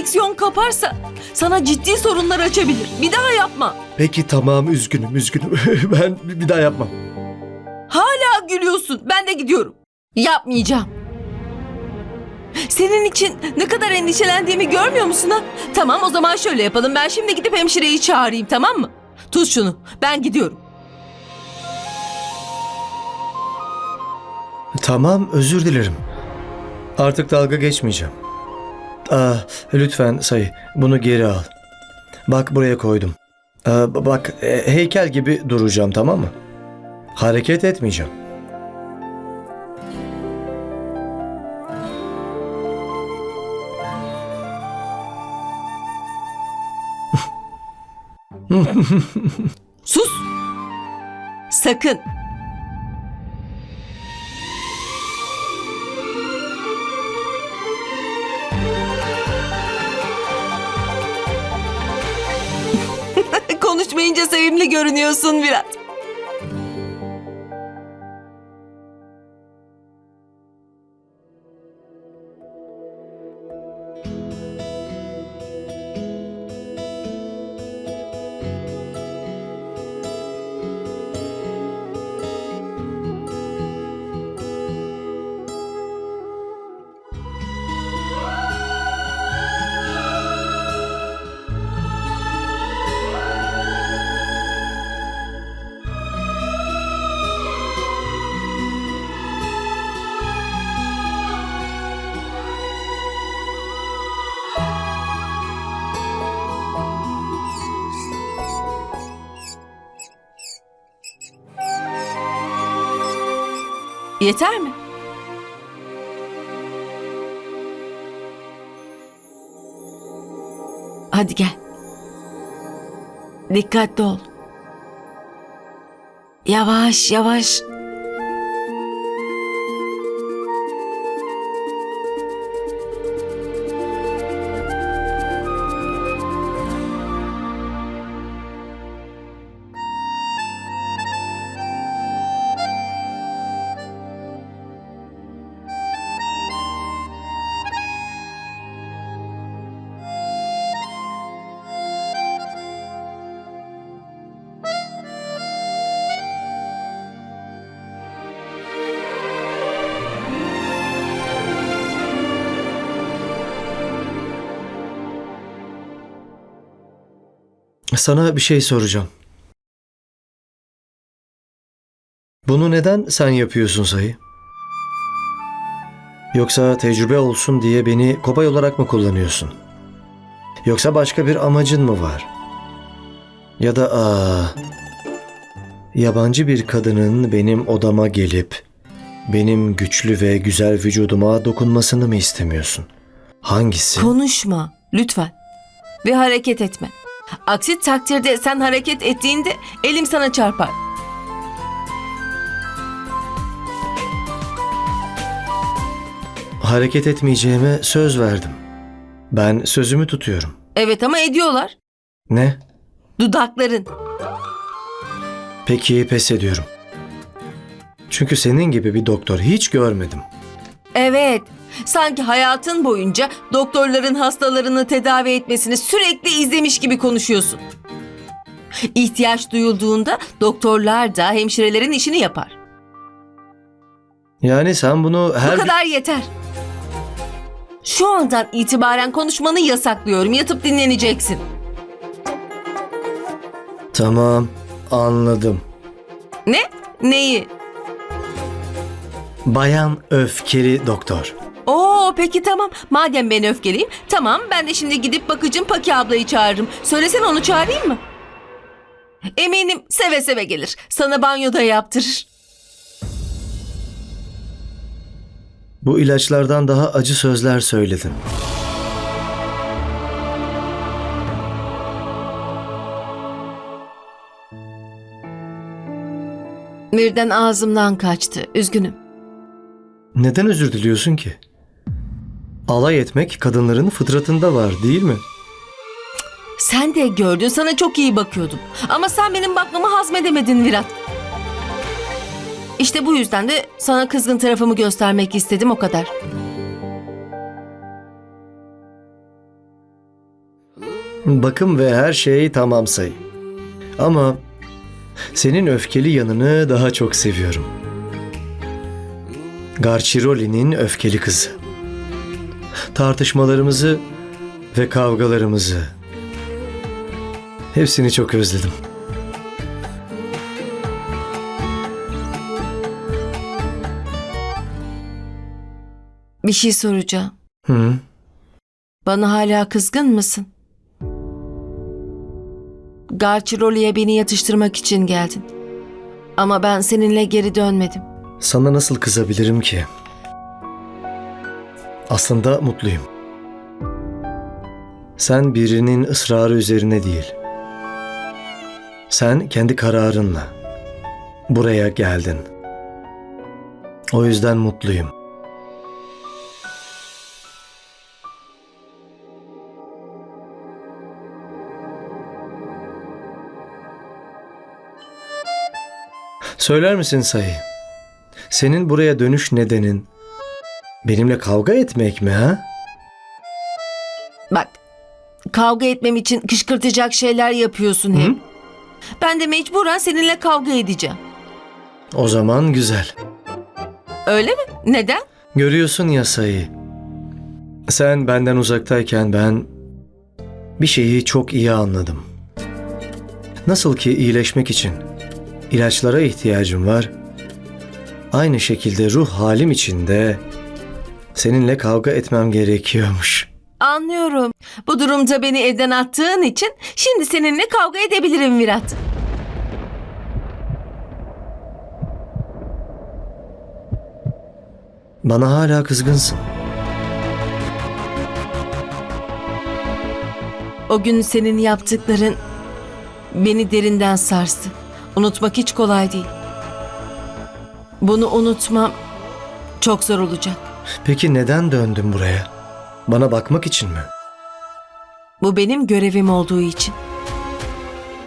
enfeksiyon kaparsa sana ciddi sorunlar açabilir. Bir daha yapma. Peki tamam üzgünüm üzgünüm. ben bir daha yapmam. Hala gülüyorsun. Ben de gidiyorum. Yapmayacağım. Senin için ne kadar endişelendiğimi görmüyor musun ha? Tamam o zaman şöyle yapalım. Ben şimdi gidip hemşireyi çağırayım tamam mı? Tut şunu. Ben gidiyorum. Tamam özür dilerim. Artık dalga geçmeyeceğim. Aa, lütfen sayı bunu geri al. Bak buraya koydum. Aa, b- bak e, heykel gibi duracağım tamam mı? Hareket etmeyeceğim. Sus. Sakın. Konuşmayınca sevimli görünüyorsun biraz. Yeter mi? Hadi gel. Dikkatli ol. Yavaş yavaş. Sana bir şey soracağım. Bunu neden sen yapıyorsun sayı? Yoksa tecrübe olsun diye beni kobay olarak mı kullanıyorsun? Yoksa başka bir amacın mı var? Ya da aa, yabancı bir kadının benim odama gelip benim güçlü ve güzel vücuduma dokunmasını mı istemiyorsun? Hangisi? Konuşma lütfen. Ve hareket etme. Aksi takdirde sen hareket ettiğinde elim sana çarpar. Hareket etmeyeceğime söz verdim. Ben sözümü tutuyorum. Evet ama ediyorlar. Ne? Dudakların. Peki pes ediyorum. Çünkü senin gibi bir doktor hiç görmedim. Evet. Sanki hayatın boyunca doktorların hastalarını tedavi etmesini sürekli izlemiş gibi konuşuyorsun. İhtiyaç duyulduğunda doktorlar da hemşirelerin işini yapar. Yani sen bunu her... Bu kadar yeter. Şu andan itibaren konuşmanı yasaklıyorum. Yatıp dinleneceksin. Tamam, anladım. Ne? Neyi? Bayan öfkeli doktor. Oo peki tamam. Madem ben öfkeliyim. Tamam ben de şimdi gidip bakıcım Paki ablayı çağırırım. Söylesene onu çağırayım mı? Eminim seve seve gelir. Sana banyoda yaptırır. Bu ilaçlardan daha acı sözler söyledin. Birden ağzımdan kaçtı. Üzgünüm. Neden özür diliyorsun ki? Alay etmek kadınların fıtratında var değil mi? Sen de gördün sana çok iyi bakıyordum. Ama sen benim bakmamı hazmedemedin Virat. İşte bu yüzden de sana kızgın tarafımı göstermek istedim o kadar. Bakım ve her şey tamam say. Ama senin öfkeli yanını daha çok seviyorum. Garçiroli'nin öfkeli kızı. Tartışmalarımızı ve kavgalarımızı. Hepsini çok özledim. Bir şey soracağım. Hı. Bana hala kızgın mısın? Garçiroli'ye beni yatıştırmak için geldin. Ama ben seninle geri dönmedim. Sana nasıl kızabilirim ki? Aslında mutluyum. Sen birinin ısrarı üzerine değil. Sen kendi kararınla buraya geldin. O yüzden mutluyum. Söyler misin Sayı? Senin buraya dönüş nedenin benimle kavga etmek mi ha? Bak, kavga etmem için kışkırtacak şeyler yapıyorsun hep. Hı? Ben de mecburen seninle kavga edeceğim. O zaman güzel. Öyle mi? Neden? Görüyorsun ya Sayı. Sen benden uzaktayken ben bir şeyi çok iyi anladım. Nasıl ki iyileşmek için ilaçlara ihtiyacım var. Aynı şekilde ruh halim için de seninle kavga etmem gerekiyormuş. Anlıyorum. Bu durumda beni evden attığın için şimdi seninle kavga edebilirim Virat. Bana hala kızgınsın. O gün senin yaptıkların beni derinden sarstı. Unutmak hiç kolay değil. Bunu unutmam çok zor olacak. Peki neden döndün buraya? Bana bakmak için mi? Bu benim görevim olduğu için.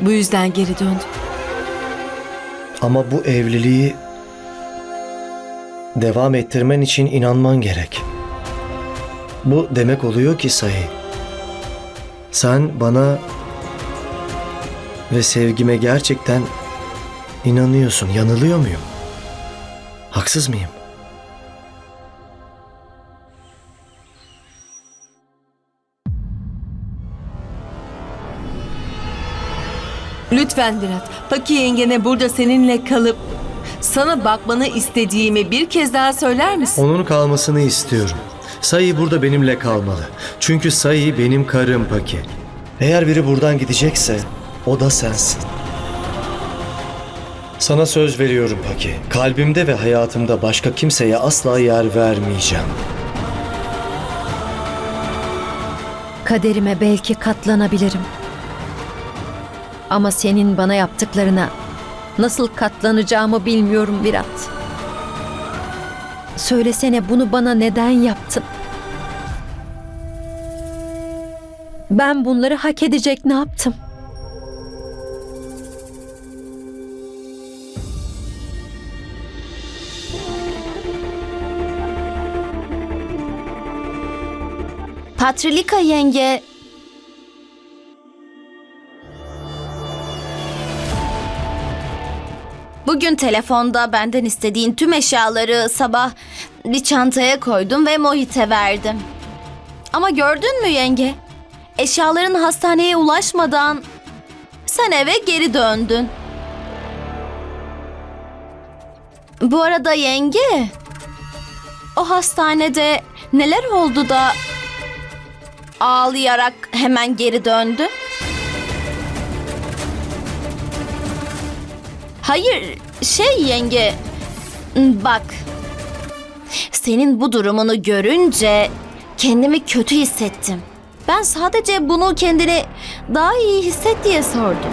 Bu yüzden geri döndüm. Ama bu evliliği devam ettirmen için inanman gerek. Bu demek oluyor ki Sayı. Sen bana ve sevgime gerçekten inanıyorsun. Yanılıyor muyum? Haksız mıyım? Lütfen Virat, Paki yengene burada seninle kalıp sana bakmanı istediğimi bir kez daha söyler misin? Onun kalmasını istiyorum. Sayı burada benimle kalmalı. Çünkü Sayı benim karım Paki. Eğer biri buradan gidecekse o da sensin. Sana söz veriyorum Paki. Kalbimde ve hayatımda başka kimseye asla yer vermeyeceğim. Kaderime belki katlanabilirim. Ama senin bana yaptıklarına nasıl katlanacağımı bilmiyorum Virat. Söylesene bunu bana neden yaptın? Ben bunları hak edecek ne yaptım? Patrilika yenge... Bugün telefonda benden istediğin tüm eşyaları sabah bir çantaya koydum ve Mohit'e verdim. Ama gördün mü yenge? Eşyaların hastaneye ulaşmadan sen eve geri döndün. Bu arada yenge, o hastanede neler oldu da ağlayarak hemen geri döndü? Hayır, şey yenge, bak. Senin bu durumunu görünce kendimi kötü hissettim. Ben sadece bunu kendini daha iyi hisset diye sordum.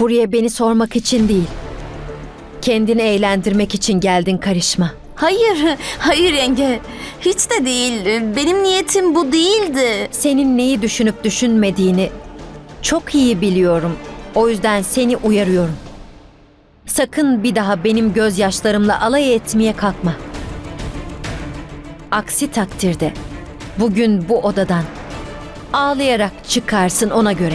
Buraya beni sormak için değil. Kendini eğlendirmek için geldin karışma. Hayır, hayır yenge. Hiç de değil. Benim niyetim bu değildi. Senin neyi düşünüp düşünmediğini çok iyi biliyorum. O yüzden seni uyarıyorum. Sakın bir daha benim gözyaşlarımla alay etmeye kalkma. Aksi takdirde bugün bu odadan ağlayarak çıkarsın ona göre.